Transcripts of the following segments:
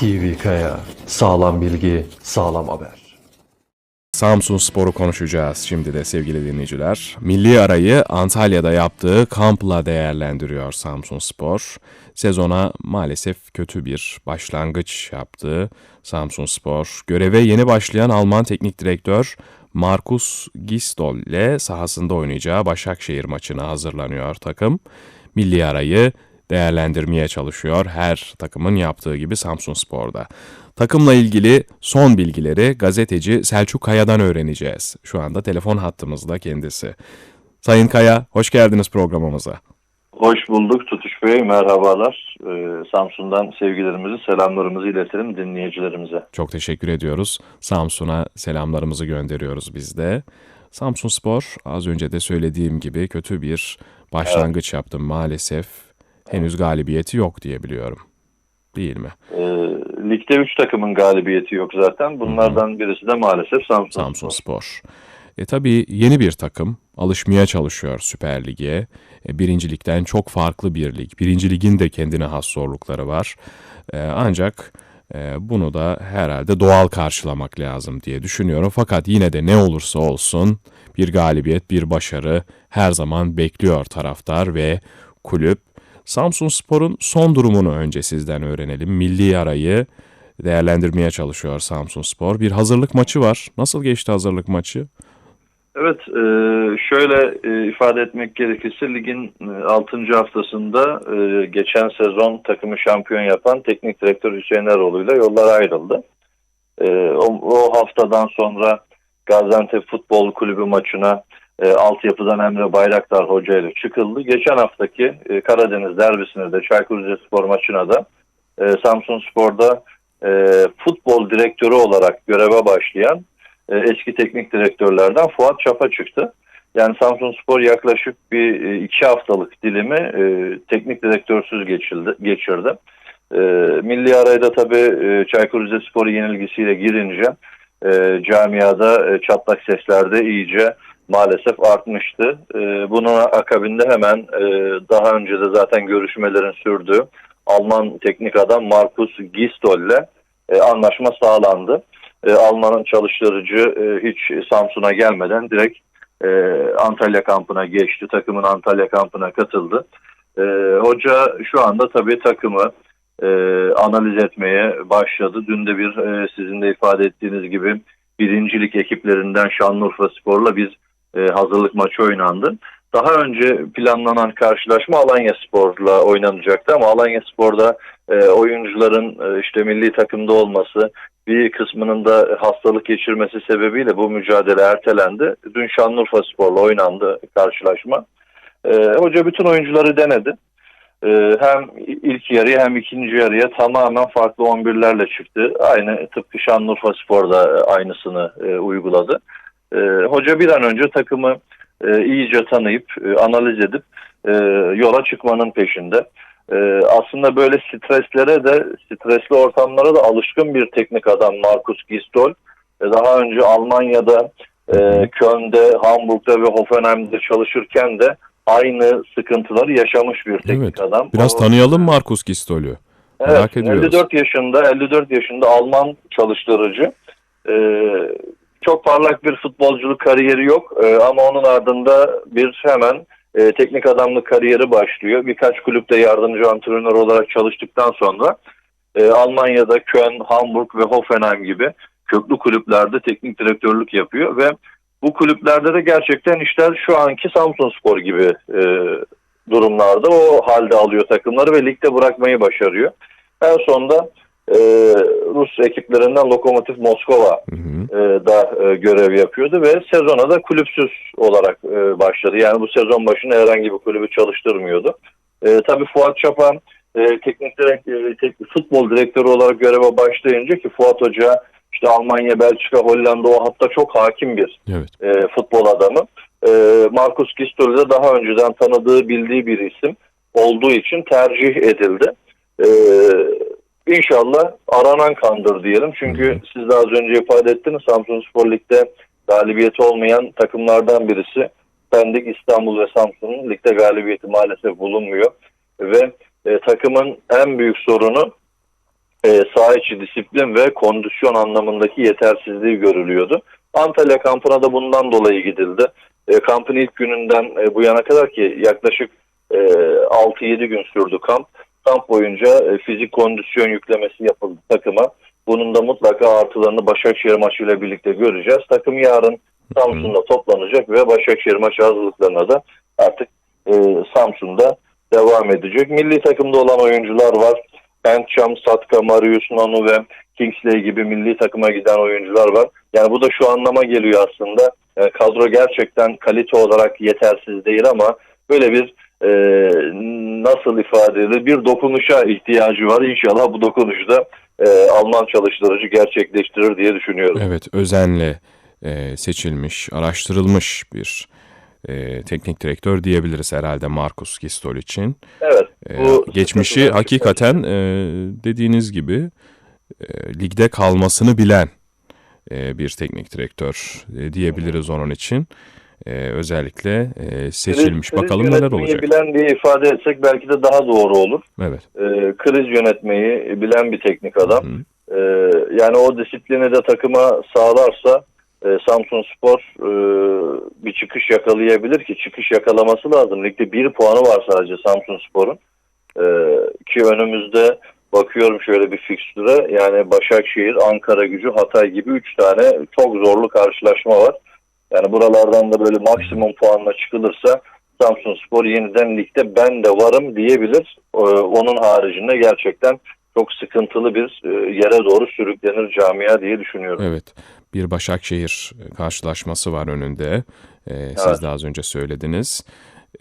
TV Kaya. Sağlam bilgi, sağlam haber. Samsun Spor'u konuşacağız şimdi de sevgili dinleyiciler. Milli arayı Antalya'da yaptığı kampla değerlendiriyor Samsun Spor. Sezona maalesef kötü bir başlangıç yaptı Samsun Spor. Göreve yeni başlayan Alman teknik direktör Markus Gistol ile sahasında oynayacağı Başakşehir maçına hazırlanıyor takım. Milli arayı değerlendirmeye çalışıyor her takımın yaptığı gibi Samsun Spor'da. Takımla ilgili son bilgileri gazeteci Selçuk Kaya'dan öğreneceğiz. Şu anda telefon hattımızda kendisi. Sayın Kaya, hoş geldiniz programımıza. Hoş bulduk Tutuş Bey, merhabalar. Ee, Samsun'dan sevgilerimizi, selamlarımızı iletelim dinleyicilerimize. Çok teşekkür ediyoruz. Samsun'a selamlarımızı gönderiyoruz biz de. Samsun Spor az önce de söylediğim gibi kötü bir başlangıç yaptı maalesef. Henüz galibiyeti yok diye biliyorum. Değil mi? Ee, ligde 3 takımın galibiyeti yok zaten. Bunlardan birisi de maalesef Samsun. Samsun Spor. E tabii yeni bir takım alışmaya çalışıyor Süper Lig'e. E, birincilikten çok farklı bir lig. Birinci ligin de kendine has zorlukları var. E, ancak e, bunu da herhalde doğal karşılamak lazım diye düşünüyorum. Fakat yine de ne olursa olsun bir galibiyet, bir başarı her zaman bekliyor taraftar ve kulüp. Samsun Spor'un son durumunu önce sizden öğrenelim. Milli arayı değerlendirmeye çalışıyor Samsun Spor. Bir hazırlık maçı var. Nasıl geçti hazırlık maçı? Evet, e, şöyle e, ifade etmek gerekirse ligin 6. haftasında e, geçen sezon takımı şampiyon yapan teknik direktör Hüseyin Eroğlu ile yollar ayrıldı. O haftadan sonra Gaziantep Futbol Kulübü maçına e, altyapıdan Emre Bayraktar Hoca ile çıkıldı. Geçen haftaki e, Karadeniz derbisine de Çaykur Rizespor maçına da e, Samsun Spor'da e, futbol direktörü olarak göreve başlayan e, eski teknik direktörlerden Fuat Çapa çıktı. Yani Samsun Spor yaklaşık bir e, iki haftalık dilimi e, teknik direktörsüz geçildi, geçirdi. E, milli arayda tabii e, Çaykur Rizespor'u yenilgisiyle girince e, camiada e, çatlak seslerde iyice maalesef artmıştı. E, bunun akabinde hemen e, daha önce de zaten görüşmelerin sürdüğü Alman teknik adam Markus Gistol ile e, anlaşma sağlandı. E, Alman'ın çalıştırıcı e, hiç Samsun'a gelmeden direkt Antalya kampına geçti. Takımın Antalya kampına katıldı. Hoca şu anda tabii takımı analiz etmeye başladı. Dün de bir e, sizin de ifade ettiğiniz gibi birincilik ekiplerinden Şanlıurfa Spor'la bir e, hazırlık maçı oynandı. Daha önce planlanan karşılaşma Alanya Spor'la oynanacaktı ama Alanya Spor'da e, oyuncuların e, işte milli takımda olması, bir kısmının da hastalık geçirmesi sebebiyle bu mücadele ertelendi. Dün Şanlıurfa Spor'la oynandı karşılaşma. E, hoca bütün oyuncuları denedi. E, hem ilk yarıya hem ikinci yarıya tamamen farklı 11'lerle çıktı. Aynı tıpkı Şanlıurfa Spor'da aynısını e, uyguladı. E, hoca bir an önce takımı e, iyice tanıyıp, e, analiz edip e, yola çıkmanın peşinde. E, aslında böyle streslere de, stresli ortamlara da alışkın bir teknik adam Markus Gistol. E, daha önce Almanya'da, e, Köln'de, Hamburg'da ve Hoffenheim'de çalışırken de aynı sıkıntıları yaşamış bir teknik Evet. adam. Biraz O- tanıyalım Markus Gistol'ü. Merak Evet, ediyoruz. 54 yaşında, 54 yaşında Alman çalıştırıcı. Ee, çok parlak bir futbolculuk kariyeri yok Ee, ama onun ardında bir hemen e, teknik adamlık kariyeri başlıyor. Birkaç kulüpte yardımcı antrenör olarak çalıştıktan sonra e, Almanya'da Köln, Hamburg ve Hoffenheim gibi köklü kulüplerde teknik direktörlük yapıyor ve bu kulüplerde de gerçekten işler şu anki Samsun Spor gibi e, durumlarda o halde alıyor takımları ve ligde bırakmayı başarıyor. En sonunda e, Rus ekiplerinden Lokomotiv Moskova Hı hı. e, da e, görev yapıyordu ve sezona da kulüpsüz olarak e, başladı. Yani bu sezon başında herhangi bir kulübü çalıştırmıyordu. E, tabii Fuat Çapan e, teknik direkt, e, tek- futbol direktörü olarak göreve başlayınca ki Fuat Hoca işte Almanya, Belçika, Hollanda o hatta çok hakim bir Evet. e, futbol adamı. E, Markus Gistol de daha önceden tanıdığı, bildiği bir isim olduğu için tercih edildi. E, inşallah aranan kandır diyelim. Çünkü Hı hı. siz de az önce ifade ettiniz Samsun Spor Lig'de galibiyeti olmayan takımlardan birisi. Pendik, İstanbul ve Samsun'un ligde galibiyeti maalesef bulunmuyor. Ve e, takımın en büyük sorunu e, saha içi disiplin ve kondisyon anlamındaki yetersizliği görülüyordu. Antalya kampına da bundan dolayı gidildi. E, kampın ilk gününden e, bu yana kadar ki yaklaşık e, 6-7 gün sürdü kamp. Kamp boyunca e, fizik kondisyon yüklemesi yapıldı takıma. Bunun da mutlaka artılarını Başakşehir maçıyla birlikte göreceğiz. Takım yarın Samsun'da toplanacak ve Başakşehir maçı hazırlıklarına da artık e, Samsun'da devam edecek. Milli takımda olan oyuncular var. Encham, Satka, Marius Nanu ve Kingsley gibi milli takıma giden oyuncular var. Yani bu da şu anlama geliyor aslında. E, kadro gerçekten kalite olarak yetersiz değil ama böyle bir e, nasıl ifade edilir bir dokunuşa ihtiyacı var. İnşallah bu dokunuşu da e, Alman çalıştırıcı gerçekleştirir diye düşünüyorum. Evet, özenle e, seçilmiş, araştırılmış bir e, teknik direktör diyebiliriz herhalde Markus Gistol için. Evet. E, Bu geçmişi sıkıntılar- hakikaten e, dediğiniz gibi e, ligde kalmasını bilen e, bir teknik direktör e, diyebiliriz onun için. E, özellikle e, seçilmiş. Kriz- Bakalım kriz neler olacak. bilen diye ifade etsek belki de daha doğru olur. Evet. Ee, kriz yönetmeyi bilen bir teknik adam. Hı. Ee, yani o disiplini de takıma sağlarsa e, Samsun Spor e, bir çıkış yakalayabilir ki çıkış yakalaması lazım. Ligde bir puanı var sadece Samsun Spor'un. Ee, ki önümüzde bakıyorum şöyle bir fikstüre yani Başakşehir, Ankara gücü, Hatay gibi 3 tane çok zorlu karşılaşma var. Yani buralardan da böyle maksimum puanla çıkılırsa Samsun Spor yeniden ligde ben de varım diyebilir. Ee, onun haricinde gerçekten çok sıkıntılı bir e, yere doğru sürüklenir camia diye düşünüyorum. Evet. Bir Başakşehir karşılaşması var önünde. Ee, Siz Evet. de az önce söylediniz.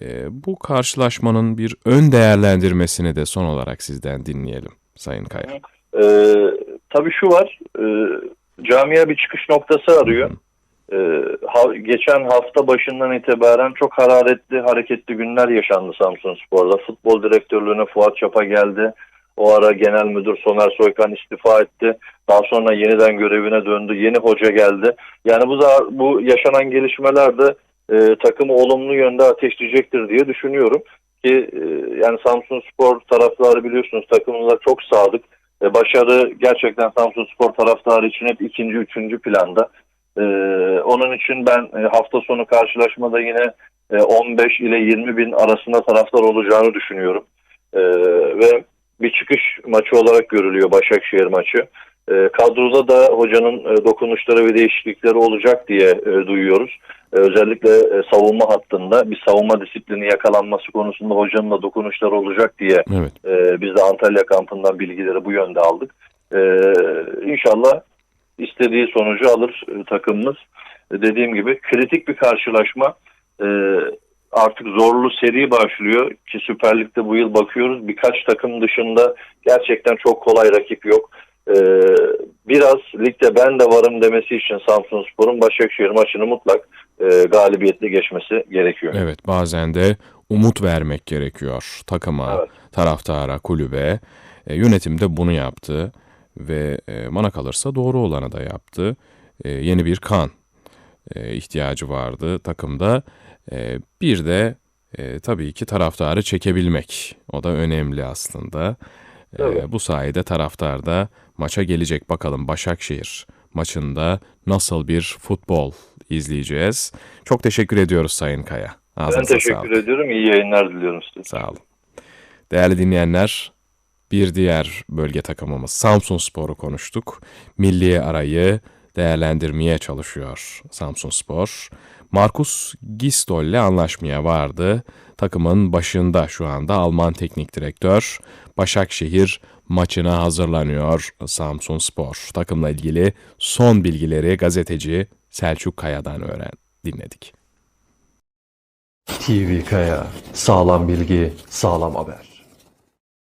Ee, bu karşılaşmanın bir ön değerlendirmesini de son olarak sizden dinleyelim Sayın Kaya. Ee, tabii şu var, e, camia bir çıkış noktası arıyor. Ha- geçen hafta başından itibaren çok hararetli, hareketli günler yaşandı Samsun Spor'da. Futbol direktörlüğüne Fuat Çapa geldi. O ara genel müdür Soner Soykan istifa etti. Daha sonra yeniden görevine döndü. Yeni hoca geldi. Yani bu da bu yaşanan gelişmeler de e, takımı olumlu yönde ateşleyecektir diye düşünüyorum ki e, yani Samsun Spor taraftarı biliyorsunuz takımımıza çok sadık. E, başarı gerçekten Samsun Spor taraftarı için hep ikinci, üçüncü planda. E, onun için ben e, hafta sonu karşılaşmada yine e, 15 ile 20 bin arasında taraftar olacağını düşünüyorum. E, ve bir çıkış maçı olarak görülüyor Başakşehir maçı. E, kadroda da hocanın e, dokunuşları ve değişiklikleri olacak diye e, duyuyoruz. E, özellikle e, savunma hattında bir savunma disiplini yakalanması konusunda hocanın da dokunuşları olacak diye Evet. e, biz de Antalya kampından bilgileri bu yönde aldık. E, inşallah istediği sonucu alır e, takımımız. E, dediğim gibi kritik bir karşılaşma. E, artık zorlu seri başlıyor ki Süper Lig'de bu yıl bakıyoruz birkaç takım dışında gerçekten çok kolay rakip yok. E, biraz ligde ben de varım demesi için Samsun Spor'un Başakşehir maçını mutlak e, galibiyetle geçmesi gerekiyor. Evet bazen de umut vermek gerekiyor takıma, Evet. taraftara, kulübe. E, yönetim de bunu yaptı ve e, bana kalırsa doğru olanı da yaptı. E, yeni bir kan e, ihtiyacı vardı takımda. E, bir de e, tabii ki taraftarı çekebilmek. O da önemli aslında. E, Tabii. bu sayede taraftar da maça gelecek. Bakalım Başakşehir maçında nasıl bir futbol izleyeceğiz. Çok teşekkür ediyoruz Sayın Kaya. Ben Ağzınıza teşekkür sağlık. ediyorum. İyi yayınlar diliyorum size. Sağ olun. Değerli dinleyenler, bir diğer bölge takımımız Samsun Spor'u konuştuk. Milli arayı değerlendirmeye çalışıyor Samsun Spor. Markus Gistol ile anlaşmaya vardı. Takımın başında şu anda Alman teknik direktör. Başakşehir maçına hazırlanıyor Samsun Spor. Takımla ilgili son bilgileri gazeteci Selçuk Kaya'dan öğren dinledik. TV Kaya, sağlam bilgi, sağlam haber.